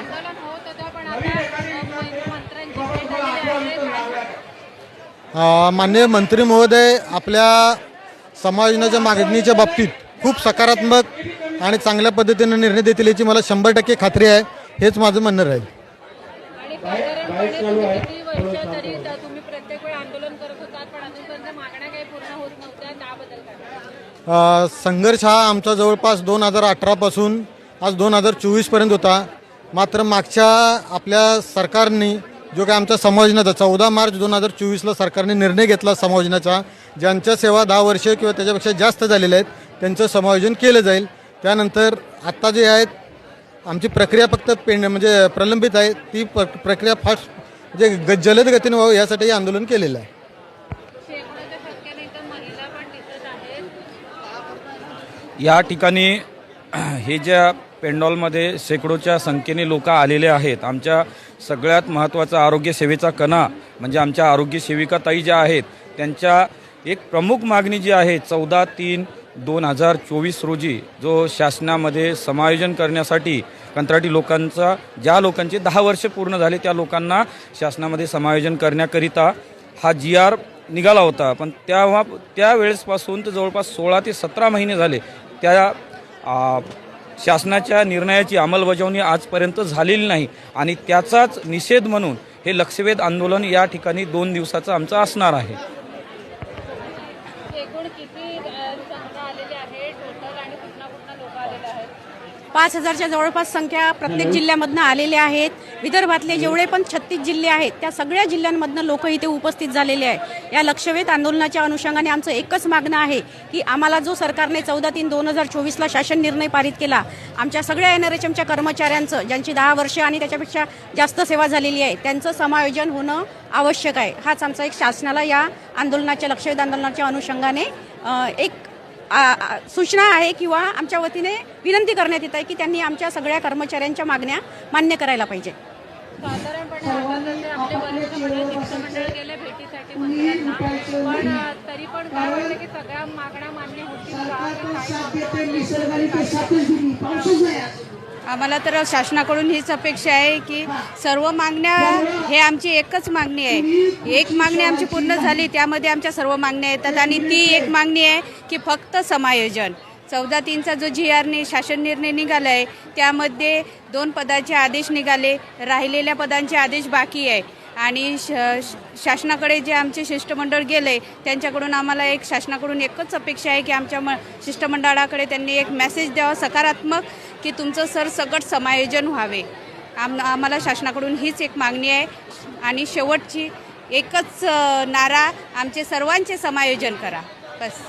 आंदोलन होत होतं पण आता अ, मंत्र्यांची भेट झालेली आहे. अ, माननीय मंत्री महोदय आपल्या समायोजनाच्या मागणीच्या बाबतीत खूप सकारात्मक आणि चांगल्या पद्धतीने निर्णय देतील याची मला शंभर टक्के खात्री आहे. हेच माझं म्हणणं राहील. संघर्ष हा आमचा जवळपास दोन हजार अठरापासून आज दोन हजार चोवीसपर्यंत होता. मात्र मागच्या आपल्या सरकारने जो काय आमच्या समायोजनाचा चौदा मार्च दोन हजार चोवीसला सरकारने निर्णय घेतला समायोजनाचा ज्यांच्या सेवा दहा वर्ष किंवा त्याच्यापेक्षा जास्त झालेल्या आहेत त्यांचं समायोजन केलं जाईल. त्यानंतर आत्ता जे आहेत आमची प्रक्रिया फक्त पेंड म्हणजे प्रलंबित आहे ती प्र प्रक्रिया फास्ट म्हणजे ग जलद गतीने व्हावं यासाठी हे आंदोलन केलेलं आहे. या ठिकाणी हे ज्या पेंडॉलमध्ये शेकडोच्या संख्येने लोक आलेले आहेत. आमच्या सगळ्यात महत्त्वाचा आरोग्य सेवेचा कणा म्हणजे आमच्या आरोग्य सेविका ताई ज्या आहेत त्यांच्या एक प्रमुख मागणी जी आहे चौदा तीन दोन हजार चोवीस रोजी जो शासनामध्ये समायोजन करण्यासाठी कंत्राटी लोकांचा ज्या लोकांचे दहा वर्ष पूर्ण झाले त्या लोकांना शासनामध्ये समायोजन करण्याकरिता हा जी आर निघाला होता. पण तेव्हा त्यावेळेसपासून तर जवळपास सोळा ते सतरा महिने झाले. त्या शासनाच्या निर्णयाची अंमलबजावणी आजपर्यंत झालेली नाही आणि त्याचाच निषेध म्हणून हे लक्षवेध आंदोलन या ठिकाणी दोन दिवसाचं आमचं असणार आहे. एकूण किती आलेले आहे? टोटल आणि कुठला कुठला लोक आलेले आहेत? पाच हजारच्या जवळपास संख्या प्रत्येक जिल्ह्यामधनं आलेल्या आहेत. विदर्भातले जेवढे पण छत्तीस जिल्हे आहेत त्या सगळ्या जिल्ह्यांमधनं लोक इथे उपस्थित झालेले आहेत. या लक्षवेध आंदोलनाच्या अनुषंगाने आमचं एकच मागणं आहे की आम्हाला जो सरकारने चौदा तीन दोन हजार चोवीसला शासन निर्णय पारित केला आमच्या सगळ्या एनआरएचएमच्या कर्मचाऱ्यांचं ज्यांची दहा वर्ष आणि त्याच्यापेक्षा जास्त सेवा झालेली आहे त्यांचं समायोजन होणं आवश्यक आहे. हाच आमचा एक शासनाला या आंदोलनाच्या लक्षवेध आंदोलनाच्या अनुषंगाने एक सूचना आहे किंवा आमच्या वतीने विनंती करण्यात येत आहे की त्यांनी आमच्या सगळ्या कर्मचाऱ्यांच्या मागण्या मान्य करायला पाहिजे. साधारणपणे आता जसे आपले वरिष्ठ मंडळ शिष्टमंडळ गेले भेटीसाठी मंत्र्यांना पण अ, तरी पण काय वाटतं की सगळ्या मागण्या मान्य होतील का? आम्हाला तर शासनाकडून हीच अपेक्षा आहे की सर्व मागण्या हे आमची एकच मागणी आहे. एक मागणी आमची पूर्ण झाली त्यामध्ये आमच्या सर्व मागण्या येतात आणि ती एक मागणी आहे की फक्त समायोजन. चौदा तीनचा जो जी आर नि शासन निर्णय निघाला आहे त्यामध्ये दोन पदाचे आदेश निघाले राहिलेल्या पदांचे आदेश बाकी आहे. आणि श शासनाकडे जे आमचे शिष्टमंडळ गेले त्यांच्याकडून आम्हाला एक शासनाकडून एकच अपेक्षा आहे की आमच्या म शिष्टमंडळाकडे त्यांनी एक मेसेज द्यावा सकारात्मक की तुमचं सरसकट समायोजन व्हावे. आम आम्हाला शासनाकडून हीच एक मागणी आहे आणि शेवटची एकच नारा आमचे सर्वांचे समायोजन करा. बस.